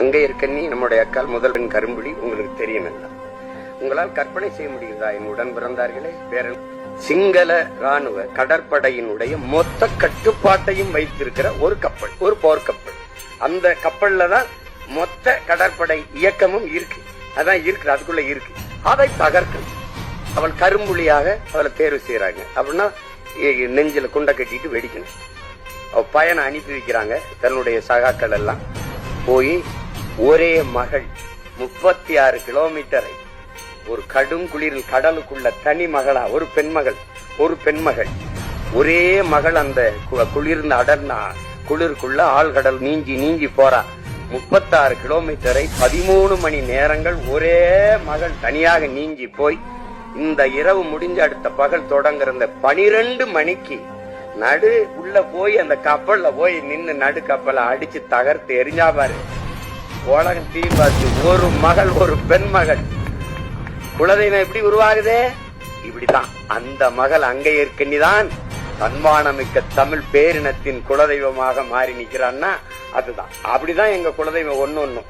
அங்கே இருக்கண்ணி நம்முடைய அக்கால் முதல்வன் கரும்புலி உங்களுக்கு தெரியும் எல்லாம் உங்களால் கற்பனை செய்ய முடியுதா? என் உடன் பிறந்தார்களே பேரன் சிங்கள ராணுவ கடற்படையினுடைய மொத்த கட்டுப்பாட்டையும் வைத்திருக்கிற ஒரு கப்பல் ஒரு போர்க்கப்பல் அந்த கப்பல்ல தான் மொத்த கடற்படை இயக்கமும் இருக்கு. அதான் இருக்கு அதுக்குள்ள இருக்கு. அதை தகர்க்க அவள் கரும்புலியாக அவளை தேர்வு செய்யறாங்க அப்படின்னா நெஞ்சில குண்டை கட்டிட்டு வெடிக்கணும். அவ அனுப்பி வைக்கிறாங்க தன்னுடைய சகாக்கள் எல்லாம். போய் ஒரே மகள் முப்பத்தி ஆறு கிலோமீட்டரை. ஒரு கடும் குளிரில் கடலுக்குள்ள தனி மகளா ஒரு பெண்மகள் ஒரு பெண்மகள். ஒரே மகள் அந்த கு- குளிர்ந்த அடர்னா குளிருக்குள்ள ஆழ்கடல் நீஞ்சி நீஞ்சி போறா. முப்பத்தாறு கிலோமீட்டரை பதிமூணு மணி நேரங்கள் ஒரே மகள் தனியாக நீஞ்சி போய் இந்த இரவு முடிஞ்ச அடுத்த பகல் தொடங்குற இந்த பனிரெண்டு மணிக்கு நடு உள்ள போய் அந்த கப்பல்ல போய் நின்று நடு கப்பலை அடிச்சு தகர்த்து எரிஞ்சா பாரு. உலகம் டிவி பார்த்து ஒரு மகள் ஒரு பெண் மகள். குலதெய்வம் எப்படி உருவாகுதே? இப்படிதான் அந்த மகள் அங்கே இருக்கண்ணிதான் தன்மானமிக்க தமிழ் பேரினத்தின் குலதெய்வமாக மாறி நிக்கிறான்னா அதுதான். அப்படிதான் எங்க குலதெய்வம் ஒன்னு ஒன்னும்